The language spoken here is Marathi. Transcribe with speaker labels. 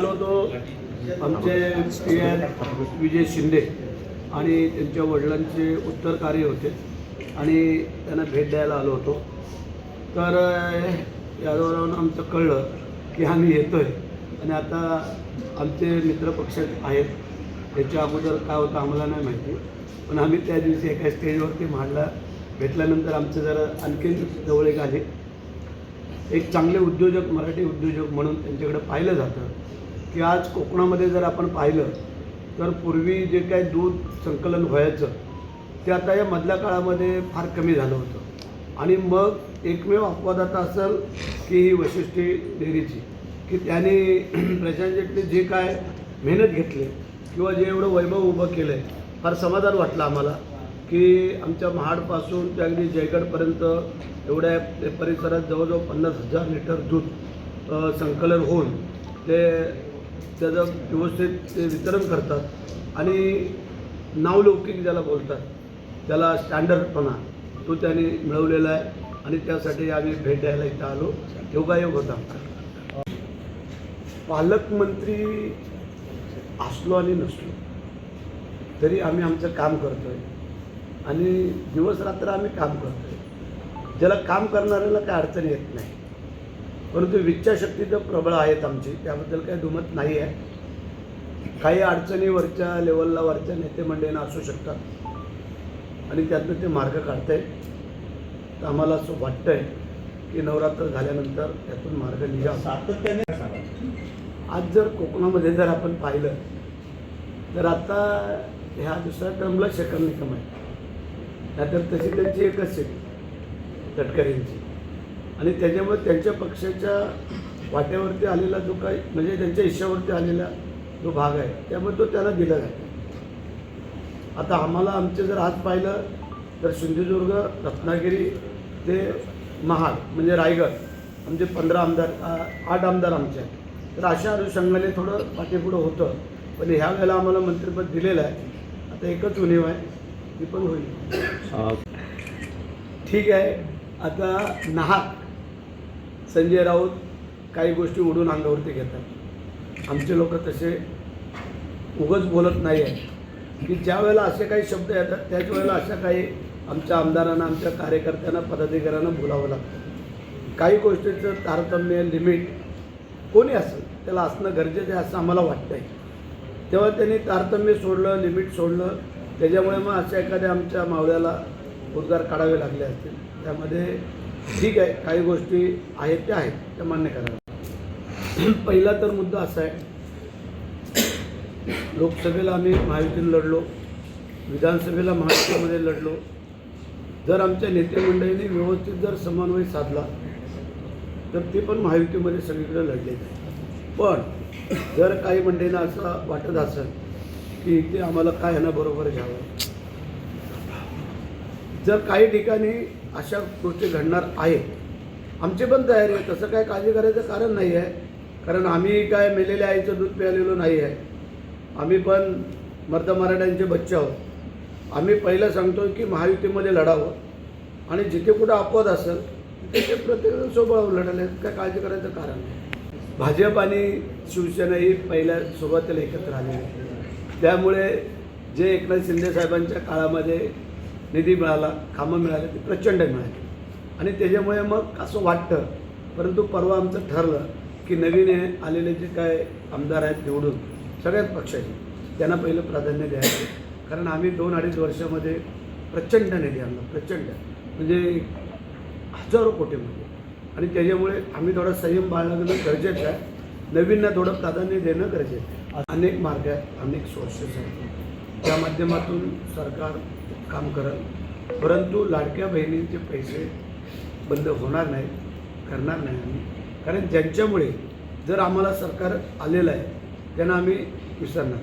Speaker 1: आलो होतो आमचे पी एन विजय शिंदे आणि त्यांच्या वडिलांचे उत्तर कार्य होते आणि त्यांना भेट द्यायला आलो होतो. तर यादवरावनं आमचं कळलं की आम्ही येतो आहे आणि आता आमचे मित्र पक्ष आहेत. त्याच्या अगोदर काय होतं आम्हाला नाही माहिती पण आम्ही त्या दिवशी एका स्टेजवरती मांडला भेटल्यानंतर आमचं जरा आणखीन जवळ एक आले. एक चांगले उद्योजक मराठी उद्योजक म्हणून त्यांच्याकडे पाहिलं जातं. की आज कोकणामध्ये जर आपण पाहिलं तर पूर्वी जे काही दूध संकलन व्हायचं ते आता या मधल्या काळामध्ये फार कमी झालं होतं. आणि मग एकमेव अपवाद आता असेल की ही वैशिष्ट्ये डेअरीची की त्याने प्रशांत जेटली जे काय मेहनत घेतली किंवा जे एवढं वैभव उभं केलं आहे फार समाधान वाटलं आम्हाला की आमच्या महाडपासून ते अगदी जयगडपर्यंत एवढ्या परिसरात जवळजवळ पन्नास हजार लिटर दूध संकलन होऊन ते त्याचं व्यवस्थित ते वितरण करतात आणि नावलौकिक ज्याला बोलतात त्याला स्टँडर्डपणा तो त्याने मिळवलेला आहे आणि त्यासाठी आम्ही भेट द्यायला इथं आलो. योगायोग होता. पालकमंत्री असलो आणि नसलो तरी आम्ही आमचं काम करतोय. आणि दिवस रात्र आम्ही काम करतोय. ज्याला काम करणाऱ्याला काय अडचण येत नाही. परंतु इच्छाशक्ती तर प्रबळ आहेत आमची त्याबद्दल काही दुमत नाही आहे. काही अडचणी वरच्या लेवलला वरच्या नेते मंडळींना असू शकतात. आणि त्यातनं ते मार्ग काढतायत तर आम्हाला असं वाटतंय की नवरात्र झाल्यानंतर त्यातून मार्ग निघावा.
Speaker 2: सातत्याने
Speaker 1: आज जर कोकणामध्ये जर आपण पाहिलं तर आता ह्या दुसऱ्या टर्मला शकल निकम आहे. नाहीतर तशी त्यांची एकच सीट तटकरेंची. आणि त्याच्यामुळे त्यांच्या पक्षाच्या वाट्यावरती आलेला जो काही म्हणजे त्यांच्या हिश्श्यावरती आलेला जो भाग आहे त्यामुळे तो त्याला दिला जातो. आता आम्हाला आमचे जर आज पाहिलं तर सिंधुदुर्ग रत्नागिरी ते महाड म्हणजे रायगड आमचे पंधरा आमदार आठ आमदार आमचे आहेत. तर अशा अनुषंगाने थोडं पाठीपुढं होतं पण ह्या वेळेला आम्हाला मंत्रिपद दिलेलं आहे. आता एकच उणीव आहे ती पण होईल. ठीक आहे आता नाहक संजय राऊत काही गोष्टी उडून अंगावरती घेतात. आमचे लोक तसे उगच बोलत नाही आहेत. की ज्या वेळेला असे काही शब्द येतात त्याच वेळेला अशा काही आमच्या आमदारांना आमच्या कार्यकर्त्यांना पदाधिकाऱ्यांना बोलावं लागतं. काही गोष्टीचं तारतम्य लिमिट कोणी असेल त्याला असणं गरजेचं आहे असं आम्हाला वाटतं आहे तेव्हा त्यांनी तारतम्य सोडलं लिमिट सोडलं. त्याच्यामुळे मग अशा एखाद्या आमच्या मावळ्याला उद्गार काढावे लागले असतील. त्यामध्ये ठीक आहे काही गोष्टी आहेत त्या आहेत त्या मान्य करा पहिला तर मुद्दा असा आहे लोकसभेला आम्ही महायुतीनं लढलो विधानसभेला महाराष्ट्रामध्ये लढलो. जर आमच्या नेतेमंडळीने व्यवस्थित जर समन्वय साधला तर ते पण महायुतीमध्ये सगळीकडे लढले पण जर काही मंडळींना असं वाटत असेल की ते आम्हाला काय ह्यांना बरोबर घ्यावं जर काही ठिकाणी अशा गोष्टी घडणार आहेत आमची पण तयारी आहे. तसं काय काळजी करायचं कारण नाही आहे. कारण आम्ही काय मेलेल्या आईचं दूध प्यालेलो नाही आहे. आम्ही पण मर्द मराठ्यांचे बच्चे आहोत. आम्ही पहिलं सांगतो की महायुतीमध्ये लढावं. आणि जिथे कुठं अपवाद असेल तिथे ते प्रत्येक सोबत लढायला काय काळजी करायचं कारण नाही. भाजप आणि शिवसेना ही पहिल्या सुरुवातीला एकत्र आली आहे त्यामुळे जे एकनाथ शिंदे साहेबांच्या काळामध्ये निधी मिळाला कामं मिळाली ती प्रचंड मिळाली. आणि त्याच्यामुळे मग असं वाटतं परंतु परवा आमचं ठरलं की नवीन हे आलेले जे काय आमदार आहेत निवडून सगळ्याच पक्षाचे त्यांना पहिलं प्राधान्य द्यायचं. कारण आम्ही दोन अडीच वर्षामध्ये प्रचंड निधी आणला प्रचंड. म्हणजे हजारो कोटीमध्ये. आणि त्याच्यामुळे आम्ही थोडा संयम बाळगणं गरजेचं आहे. नवीनना थोडं प्राधान्य देणं गरजेचं आहे. अनेक मार्ग आहेत अनेक सोर्सेस आहेत. त्या माध्यमातून सरकार काम करत. परंतु लाडक्या बहिणींचे पैसे बंद होणार नाहीत करणार नाही आम्ही. कारण ज्यांच्यामुळे जर आम्हाला सरकार आलेलं आहे त्यांना आम्ही विसरणार.